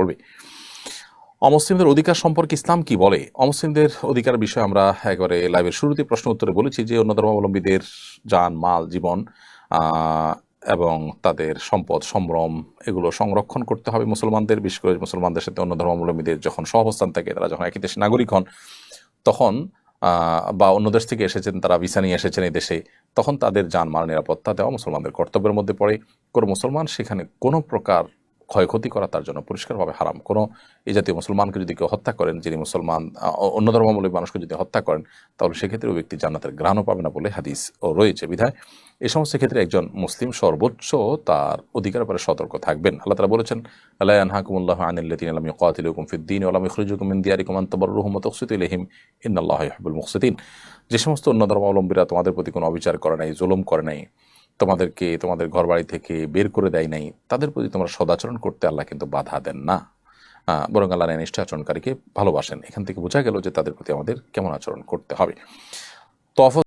পড়বে। অমুসলিমদের অধিকার সম্পর্কে ইসলাম কি বলে? অমুসলিমদের অধিকার বিষয়ে আমরা একবারে লাইভের শুরুতে প্রশ্ন উত্তরে বলেছি যে অন্য ধর্মাবলম্বীদের যান, মাল, জীবন এবং তাদের সম্পদ, সম্ভ্রম, এগুলো সংরক্ষণ করতে হবে মুসলমানদের। বিশেষ করে মুসলমানদের সাথে অন্য ধর্মাবলম্বীদের যখন সহাবস্থান থাকে, তারা যখন একই দেশের নাগরিক হন, তখন বা অন্য দেশ থেকে এসেছেন, তারা ভিসা নিয়ে এসেছেন এই দেশে, তখন তাদের যানমাল নিরাপত্তা দেওয়া মুসলমানদের কর্তব্যের মধ্যে পড়ে। কোনো মুসলমান সেখানে কোনো প্রকার ক্ষয়ক্ষতি করা তার জন্য পরিষ্কারভাবে হারাম। কোনো এই জাতীয় মুসলমানকে যদি কেউ হত্যা করেন, যিনি মুসলমান অন্য ধর্মাবলম্বী মানুষকে যদি হত্যা করেন, তাহলে সেক্ষেত্রে ওই ব্যক্তি জান্নাতের গ্রহণও পাবে না বলে হাদিস ও রয়েছে। বিধায় এ সমস্ত ক্ষেত্রে একজন মুসলিম সর্বোচ্চ তার অধিকার পরে সতর্ক থাকবেন। আল্লাহ তারা বলেছেন আল্লাহ আনহাকুমুল্লাহ আনিল্লাতিন আলাম ইয়াকাতিলুকুম ফিদ্দিন ওয়া লাম ইখরিজুকুম মিন দিয়ারিকুম আন তাবাররুহুম ওয়া তুকসিতু ইলাইহিম, ইন্নাল্লাহা ইউহিব্বুল মুকসিতিন যে সমস্ত অন্য ধর্মাবলম্বীরা তোমাদের প্রতি কোনো অবিচার করে নাই, জুলুম করে নাই তোমাদেরকে, তোমাদের ঘরবাড়ি থেকে বের করে দেয় নাই, তাদের প্রতি তোমরা সদাচরণ করতে আল্লাহ কিন্তু বাধা দেন না। বরং আল্লাহ নিষ্ঠা আচরণকারীকে ভালোবাসেন। এখান থেকে বোঝা গেল যে তাদের প্রতি আমাদের কেমন আচরণ করতে হবে। তফ